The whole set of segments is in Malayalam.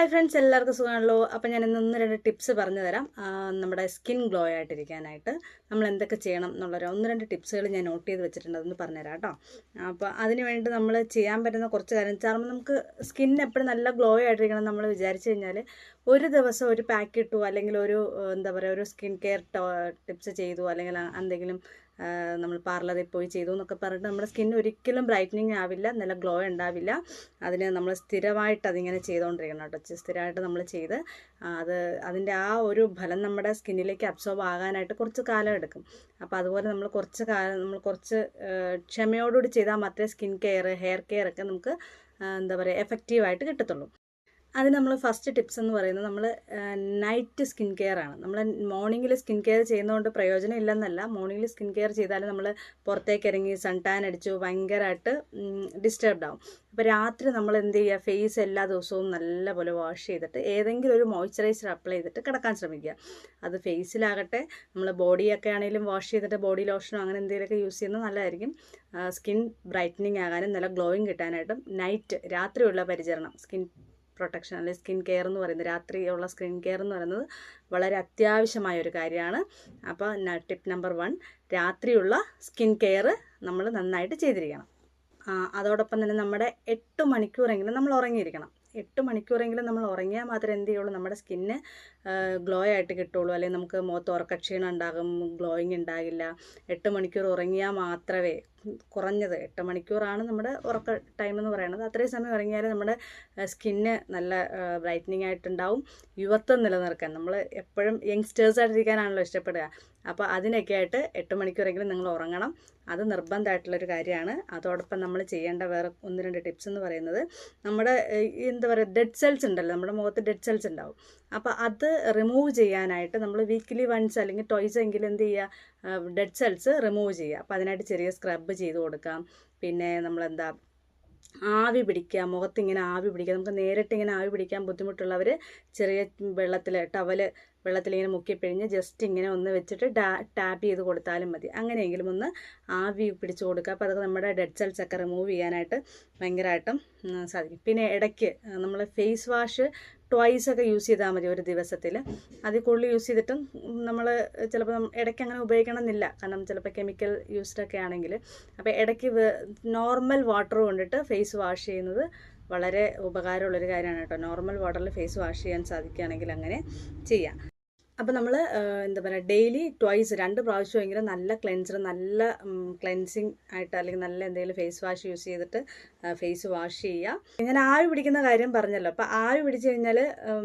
ഹായ് ഫ്രണ്ട്സ് എല്ലാവർക്കും സുഖമാണല്ലോ. അപ്പോൾ ഞാൻ ഇന്ന് രണ്ട് ടിപ്സ് പറഞ്ഞു തരാം. നമ്മുടെ സ്കിൻ ഗ്ലോ ആയിട്ടിരിക്കാനായിട്ട്. നമ്മൾ എന്തൊക്കെ ചെയ്യണം എന്നുള്ളൊരു ഒന്ന് രണ്ട് ടിപ്സുകൾ ഞാൻ നോട്ട് ചെയ്ത് വെച്ചിട്ടുണ്ട്. അതൊന്ന് പറഞ്ഞുതരാം കേട്ടോ. അപ്പോൾ അതിന് വേണ്ടി നമ്മൾ ചെയ്യാൻ പറ്റുന്ന കുറച്ച് കാര്യം കാരണം നമുക്ക് സ്കിൻ എപ്പോഴും നല്ല ഗ്ലോ ആയിട്ടിരിക്കണം നമ്മൾ വിചാരിച്ചു കഴിഞ്ഞാൽ ഒരു ദിവസം ഒരു പാക്ക് ഇട്ടു അല്ലെങ്കിൽ ഒരു എന്താ പറയുക ഒരു സ്കിൻ കെയർ ടിപ്സ് ചെയ്തു അല്ലെങ്കിൽ എന്തെങ്കിലും നമ്മൾ പാർലറിൽ പോയി ചെയ്തു എന്നൊക്കെ പറഞ്ഞിട്ട് നമ്മുടെ സ്കിൻ ഒരിക്കലും ബ്രൈറ്റനിങ് ആവില്ല നല്ല ഗ്ലോ ഉണ്ടാവില്ല. അതിന് നമ്മൾ സ്ഥിരമായിട്ട് അതിങ്ങനെ ചെയ്തുകൊണ്ടിരിക്കണം കേട്ടോ. സ്ഥിരമായിട്ട് നമ്മൾ ചെയ്ത് അത് അതിന്റെ ആ ഒരു ഫലം നമ്മുടെ സ്കിന്നിലേക്ക് അബ്സോർബ് ആകാനായിട്ട് കുറച്ച് കാലം എടുക്കും. അപ്പോൾ അതുപോലെ നമ്മൾ കുറച്ച് കാലം നമ്മൾ കുറച്ച് ക്ഷമയോടുകൂടി ചെയ്താൽ മാത്രമേ സ്കിൻ കെയർ ഹെയർ കെയർ ഒക്കെ നമുക്ക് എന്താ പറയുക എഫക്റ്റീവായിട്ട് കിട്ടത്തുള്ളൂ. അതിന് നമ്മൾ ഫസ്റ്റ് ടിപ്സ് എന്ന് പറയുന്നത് നമ്മൾ നൈറ്റ് സ്കിൻ കെയർ ആണ്. നമ്മൾ മോർണിംഗിൽ സ്കിൻ കെയർ ചെയ്യുന്നതുകൊണ്ട് പ്രയോജനം ഇല്ലെന്നല്ല. മോർണിംഗിൽ സ്കിൻ കെയർ ചെയ്താൽ നമ്മൾ പുറത്തേക്ക് ഇറങ്ങി സൺ ടാൻ അടിച്ചു ഭയങ്കരമായിട്ട് ഡിസ്റ്റർബ്ഡ് ആവും. അപ്പോൾ രാത്രി നമ്മൾ എന്ത് ചെയ്യുക ഫേസ് എല്ലാ ദിവസവും നല്ലപോലെ വാഷ് ചെയ്തിട്ട് ഏതെങ്കിലും ഒരു മോയ്സ്ചറൈസർ അപ്ലൈ ചെയ്തിട്ട് കിടക്കാൻ ശ്രമിക്കുക. അത് ഫേസിലാകട്ടെ നമ്മൾ ബോഡിയൊക്കെ ആണെങ്കിലും വാഷ് ചെയ്തിട്ട് ബോഡി ലോഷനോ അങ്ങനെ എന്തെങ്കിലുമൊക്കെ യൂസ് ചെയ്യുന്നത് നല്ലതായിരിക്കും. സ്കിൻ ബ്രൈറ്റനിങ് ആകാനും നല്ല ഗ്ലോയിങ് കിട്ടാനായിട്ടും നൈറ്റ് രാത്രിയുള്ള പരിചരണം സ്കിൻ പ്രൊട്ടക്ഷൻ അല്ലെങ്കിൽ സ്കിൻ കെയർ എന്ന് പറയുന്നത് രാത്രിയുള്ള സ്കിൻ കെയർ എന്ന് പറയുന്നത് വളരെ അത്യാവശ്യമായ ഒരു കാര്യമാണ്. അപ്പോൾ ടിപ്പ് നമ്പർ വൺ രാത്രിയുള്ള സ്കിൻ കെയർ നമ്മൾ നന്നായിട്ട് ചെയ്തിരിക്കണം. അതോടൊപ്പം തന്നെ നമ്മുടെ എട്ട് മണിക്കൂറെങ്കിലും നമ്മൾ ഉറങ്ങിയിരിക്കണം. എട്ട് മണിക്കൂറെങ്കിലും നമ്മൾ ഉറങ്ങിയാൽ മാത്രമേ എന്ത് ചെയ്യുള്ളൂ? നമ്മുടെ സ്കിന്ന് ഗ്ലോ ആയിട്ട് കിട്ടുള്ളൂ. അല്ലെങ്കിൽ നമുക്ക് മുഖത്ത് ഉറക്കക്ഷീണം ഉണ്ടാകും ഗ്ലോയിങ് ഉണ്ടാകില്ല. എട്ട് മണിക്കൂർ ഉറങ്ങിയാൽ മാത്രമേ കുറഞ്ഞത്. എട്ട് മണിക്കൂറാണ് നമ്മുടെ ഉറക്ക ടൈം എന്ന് പറയുന്നത്. അത്രയും സമയം ഉറങ്ങിയാൽ നമ്മുടെ സ്കിന്ന് നല്ല ബ്രൈറ്റനിങ് ആയിട്ടുണ്ടാവും. യുവത്വം നിലനിർക്കാൻ നമ്മൾ എപ്പോഴും യങ്സ്റ്റേഴ്സ് ആയിട്ടിരിക്കാനാണല്ലോ ഇഷ്ടപ്പെടുക. അപ്പോൾ അതിനൊക്കെ ആയിട്ട് എട്ട് മണിക്കൂറെങ്കിലും നിങ്ങൾ ഉറങ്ങണം. അത് നിർബന്ധമായിട്ടുള്ളൊരു കാര്യമാണ്. അതോടൊപ്പം നമ്മൾ ചെയ്യേണ്ട വേറെ ഒന്ന് രണ്ട് ടിപ്സ് എന്ന് പറയുന്നത്. നമ്മുടെ എന്താ പറയുക ഡെഡ് സെൽസ് ഉണ്ടല്ലോ നമ്മുടെ മുഖത്ത് ഡെഡ് സെൽസ് ഉണ്ടാവും. അപ്പോൾ അത് റിമൂവ് ചെയ്യാനായിട്ട് നമ്മൾ വീക്ക്ലി വൺസ് അല്ലെങ്കിൽ ടോയ്സ് എങ്കിലും എന്ത് ചെയ്യുക ഡെഡ് സെൽസ് റിമൂവ് ചെയ്യുക. അപ്പോൾ അതിനായിട്ട് ചെറിയ സ്ക്രബ് ചെയ്ത് കൊടുക്കാം. പിന്നെ നമ്മളെന്താ ആവി പിടിക്കുക മുഖത്ത് ഇങ്ങനെ ആവി പിടിക്കുക. നമുക്ക് നേരിട്ട് ഇങ്ങനെ ആവി പിടിക്കാൻ ബുദ്ധിമുട്ടുള്ളവർ ചെറിയ വെള്ളത്തിൽ ടവൽ വെള്ളത്തിലിങ്ങനെ മുക്കി പിഴിഞ്ഞ് ജസ്റ്റ് ഇങ്ങനെ ഒന്ന് വെച്ചിട്ട് ടാപ്പ് ചെയ്ത് കൊടുത്താലും മതി. അങ്ങനെയെങ്കിലും ഒന്ന് ആവി പിടിച്ച് കൊടുക്കുക. അപ്പോൾ അതൊക്കെ നമ്മുടെ ഡെഡ് സെൽസ് ഒക്കെ റിമൂവ് ചെയ്യാനായിട്ട് ഭയങ്കരമായിട്ടും സാധിക്കും. പിന്നെ ഇടയ്ക്ക് നമ്മൾ ഫേസ് വാഷ് ട്വൈസ് ഒക്കെ യൂസ് ചെയ്താൽ മതി ഒരു ദിവസത്തിൽ. അതിൽ കൂടുതൽ യൂസ് ചെയ്തിട്ടും നമ്മൾ ചിലപ്പോൾ ഇടയ്ക്ക് അങ്ങനെ ഉപയോഗിക്കണം എന്നില്ല കാരണം ചിലപ്പോൾ കെമിക്കൽ യൂസ്ഡ് ഒക്കെ ആണെങ്കിൽ. അപ്പോൾ ഇടയ്ക്ക് നോർമൽ വാട്ടർ കൊണ്ടിട്ട് ഫേസ് വാഷ് ചെയ്യുന്നത് വളരെ ഉപകാരമുള്ളൊരു കാര്യമാണ് കേട്ടോ. നോർമൽ വാട്ടറിൽ ഫേസ് വാഷ് ചെയ്യാൻ സാധിക്കുകയാണെങ്കിൽ അങ്ങനെ ചെയ്യാം. അപ്പോൾ നമ്മൾ എന്താ പറയുക ഡെയിലി ട്വൈസ് രണ്ട് പ്രാവശ്യം പ്രാവശ്യമെങ്കിലും നല്ല ക്ലെൻസർ നല്ല ക്ലെൻസിങ് ആയിട്ട് അല്ലെങ്കിൽ നല്ല എന്തെങ്കിലും ഫേസ് വാഷ് യൂസ് ചെയ്തിട്ട് ഫേസ് വാഷ് ചെയ്യുക ഞാൻ ആവി പിടിക്കുന്ന കാര്യം പറഞ്ഞല്ലോ. അപ്പോൾ ആവി പിടിച്ച് കഴിഞ്ഞാൽ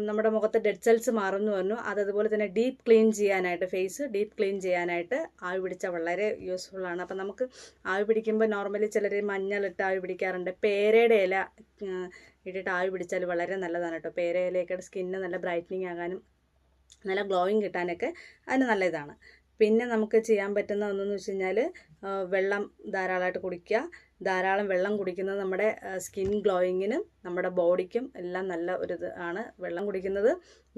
നമ്മുടെ മുഖത്ത് ഡെഡ് സെൽസ് മാറുമെന്ന് പറഞ്ഞു. അത് അതുപോലെ തന്നെ ഡീപ്പ് ക്ലീൻ ചെയ്യാനായിട്ട് ഫേസ് ഡീപ്പ് ക്ലീൻ ചെയ്യാനായിട്ട് ആവി പിടിച്ചാൽ വളരെ യൂസ്ഫുള്ളാണ് അപ്പോൾ നമുക്ക് ആവി പിടിക്കുമ്പോൾ നോർമലി ചിലർ മഞ്ഞളിട്ട് ആവി പിടിക്കാറുണ്ട്. പേരയുടെ ഇല ഇട്ടിട്ട് ആവി പിടിച്ചാൽ വളരെ നല്ലതാണ് കേട്ടോ. പേര ഇലയൊക്കെ സ്കിന്ന് നല്ല ബ്രൈറ്റനിങ് ആകാനും നല്ല ഗ്ലോയിങ് കിട്ടാനൊക്കെ അതിന് നല്ല ഇതാണ് പിന്നെ നമുക്ക് ചെയ്യാൻ പറ്റുന്ന ഒന്നെന്ന് വെച്ച് കഴിഞ്ഞാൽ വെള്ളം ധാരാളമായിട്ട് കുടിക്കുക. ധാരാളം വെള്ളം കുടിക്കുന്നത് നമ്മുടെ സ്കിൻ ഗ്ലോയിങ്ങിനും നമ്മുടെ ബോഡിക്കും എല്ലാം നല്ല ഒരു ആണ്. വെള്ളം കുടിക്കുന്നത്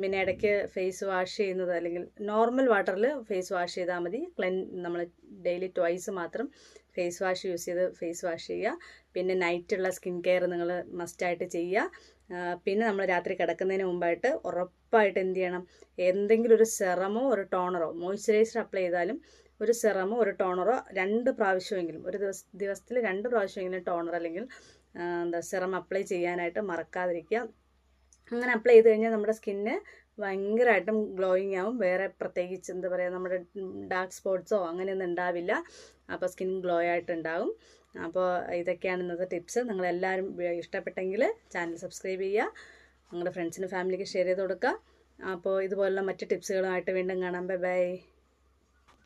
പിന്നെ ഇടയ്ക്ക് ഫേസ് വാഷ് ചെയ്യുന്നത് അല്ലെങ്കിൽ നോർമൽ വാട്ടറിൽ ഫേസ് വാഷ് ചെയ്താൽ മതി. ക്ലെൻ നമ്മൾ ഡെയിലി ട്വൈസ് മാത്രം ഫേസ് വാഷ് യൂസ് ചെയ്ത് ഫേസ് വാഷ് ചെയ്യുക. പിന്നെ നൈറ്റുള്ള സ്കിൻ കെയർ നിങ്ങൾ മസ്റ്റായിട്ട് ചെയ്യുക. പിന്നെ നമ്മൾ രാത്രി കിടക്കുന്നതിന് മുമ്പായിട്ട് ഉറപ്പായിട്ട് എന്ത് ചെയ്യണം? എന്തെങ്കിലും ഒരു സെറമോ ഒരു ടോണറോ മോയ്സ്ചറൈസർ അപ്ലൈ ചെയ്താലും ഒരു സെറമോ ഒരു ടോണറോ രണ്ട് പ്രാവശ്യമെങ്കിലും ഒരു ദിവസ ദിവസത്തിൽ രണ്ട് പ്രാവശ്യമെങ്കിലും ടോണർ അല്ലെങ്കിൽ എന്താ സെറം അപ്ലൈ ചെയ്യാനായിട്ട് മറക്കാതിരിക്കുക. അങ്ങനെ അപ്ലൈ ചെയ്ത് കഴിഞ്ഞാൽ നമ്മുടെ സ്കിന്ന് ഭയങ്കരമായിട്ടും ഗ്ലോയിങ് ആവും. വേറെ പ്രത്യേകിച്ച് എന്താ പറയുക നമ്മുടെ ഡാർക്ക് സ്പോട്ട്സോ അങ്ങനെയൊന്നും ഉണ്ടാവില്ല. അപ്പോൾ സ്കിൻ ഗ്ലോ ആയിട്ടുണ്ടാവും അപ്പോൾ ഇതൊക്കെയാണ് ഇന്നത്തെ ടിപ്സ് നിങ്ങളെല്ലാവരും ഇഷ്ടപ്പെട്ടെങ്കിൽ ചാനൽ സബ്സ്ക്രൈബ് ചെയ്യുക. നിങ്ങളുടെ ഫ്രണ്ട്സിനും ഫാമിലിക്ക് ഷെയർ ചെയ്ത് കൊടുക്കുക. അപ്പോൾ ഇതുപോലുള്ള മറ്റ് ടിപ്സുകളുമായിട്ട് വീണ്ടും കാണാം. Bye bye